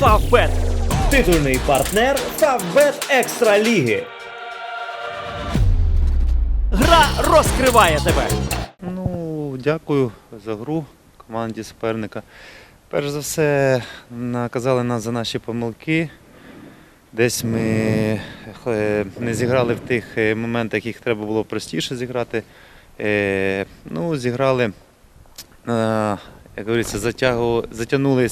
Фавбет. Титульний партнер Фавбет Екстра Ліги. Гра розкриває тебе. Ну, дякую за гру команді суперника. Перш за все, наказали нас за наші помилки. Десь ми е, не зіграли в тих е, моментах, яких треба було простіше зіграти. Е, Ну, зіграли, як говориться, затягу- затягнули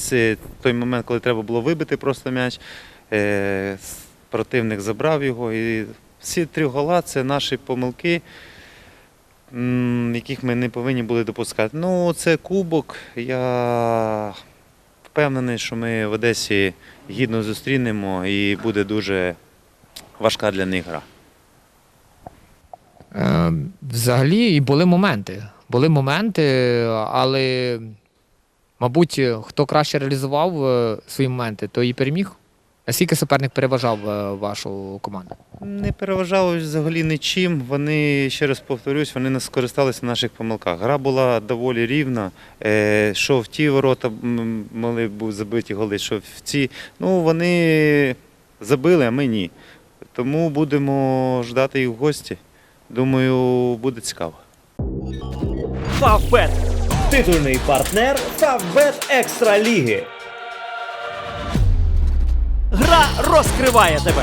той момент, коли треба було вибити просто м'яч. Е, Противник забрав його. І всі три гола це наші помилки яких ми не повинні були допускати. Ну, це кубок. Я впевнений, що ми в Одесі гідно зустрінемо і буде дуже важка для них гра. Е, Взагалі і були моменти. Були моменти, але, мабуть, хто краще реалізував е, свої моменти, той і переміг. Наскільки суперник переважав е, вашу команду? Не переважали взагалі нічим. Вони, ще раз повторюсь, вони не скористалися на наших помилках. Гра була доволі рівна. Е, Що в ті ворота м, могли б забиті голи, що в ці. Ну, вони забили, а ми ні. Тому будемо ждати їх в гості. Думаю, буде цікаво. Фавбет. Титульний партнер Фавбет Екстра Ліги. Гра розкриває тебе.